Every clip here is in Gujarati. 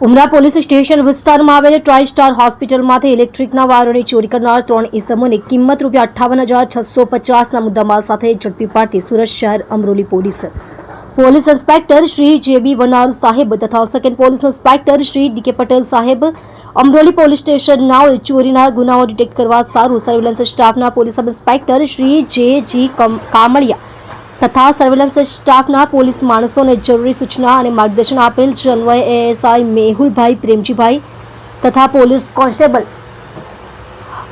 ઉમરા પોલીસ સ્ટેશન વિસ્તારમાં આવેલ ટ્રાય સ્ટાર હોસ્પિટલમાંથી ઇલેક્ટ્રિકના વાયરોની ચોરી કરનાર ત્રણ ઇસમોને કિંમત રૂપિયા અઠ્ઠાવન હજાર છસો પચાસના મુદ્દામાલ સાથે ઝડપી પાડતી સુરત શહેર Amroli police. Police inspector Shri J B Vanar સાહેબ તથા second police inspector Shri DK Patel સાહેબ અમરોલી પોલીસ સ્ટેશન નાઓએ ચોરીના ગુનાઓ ડિટેક્ટ કરવા સારું સર્વેલન્સ સ્ટાફના પોલીસ ઇન્સ્પેક્ટર શ્રી જે જી કમ- કામળિયા તથા સર્વેલન્સ સ્ટાફના પોલીસ માણસોને જરૂરી સૂચના અને માર્ગદર્શન આપેલ અન્વયે એએસઆઈ મેહુલભાઈ પ્રેમજીભાઈ તથા પોલીસ કોન્સ્ટેબલ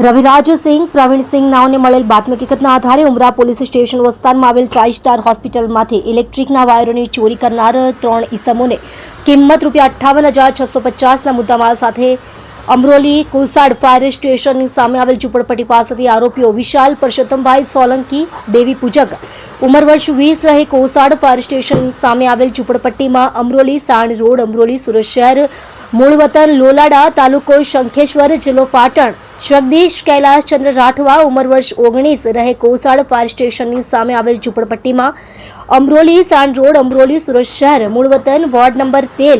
રવિરાજસિંહ પ્રવીણસિંહ નાઓને મળેલ બાતમી હકીકતના આધારે ઉમરા પોલીસ સ્ટેશન વિસ્તારમાં આવેલ ટ્રાય સ્ટાર હોસ્પિટલમાંથી ઇલેક્ટ્રિકના વાયરોની ચોરી કરનાર ત્રણ ઈસમોને કિંમત રૂપિયા અઠ્ઠાવન હજાર છસો પચાસના મુદ્દામાલ સાથે અમરોલી કુલસાડ ફાયર સ્ટેશનની સામે આવેલ ઝૂંપડપટ્ટી પાસેથી આરોપીઓ વિશાલ પરસોત્તમભાઈ સોલંકી, દેવી પૂજક, ઉંમર વર્ષ વીસ રહે કોસાડ ફાયર સ્ટેશનની સામે આવેલ ઝૂંપડપટ્ટીમાં અમરોલી સાણ રોડ, અમરોલી સુરત શહેર મૂળ વતન લોલાડા તાલુકો શંખેશ્વર, જિલ્લો પાટણ. જગદીશ કૈલાસચંદ્ર રાઠવા, ઉંમર વર્ષ ઓગણીસ રહે કોસાડ ફાયર સ્ટેશનની સામે આવેલ ઝૂંપડપટ્ટીમાં અમરોલી સાણ રોડ, અમરોલી સુરત શહેર મૂળ વતન વોર્ડ નંબર તેર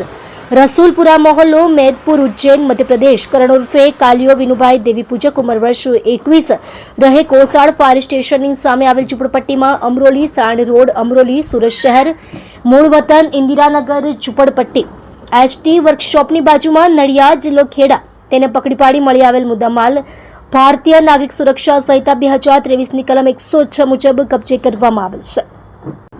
રસુલપુરા મોહલ્લો, મેદપુર ઉજ્જૈન, મધ્યપ્રદેશ, કરણ ઉર્ફે કાલિયો વિનુભાઈ દેવી પૂજક ઉંમર વર્ષ એકવીસ રહે કોસાડ ફાયર સ્ટેશનની સામે આવેલ ઝૂંપડપટ્ટીમાં અમરોલી, સાણ રોડ, અમરોલી, સુરત શહેર મૂળ વતન ઇન્દિરાનગર ઝૂંપડપટ્ટી. એસટી વર્કશોપની બાજુમાં નડિયાદ જિલ્લો ખેડા. તેને પકડી પાડી મળી આવેલ મુદ્દામાલ ભારતીય નાગરિક સુરક્ષા સંહિતા બે હજાર ત્રેવીસની કલમ એકસો છ મુજબ કબજે કરવામાં આવેલ છે.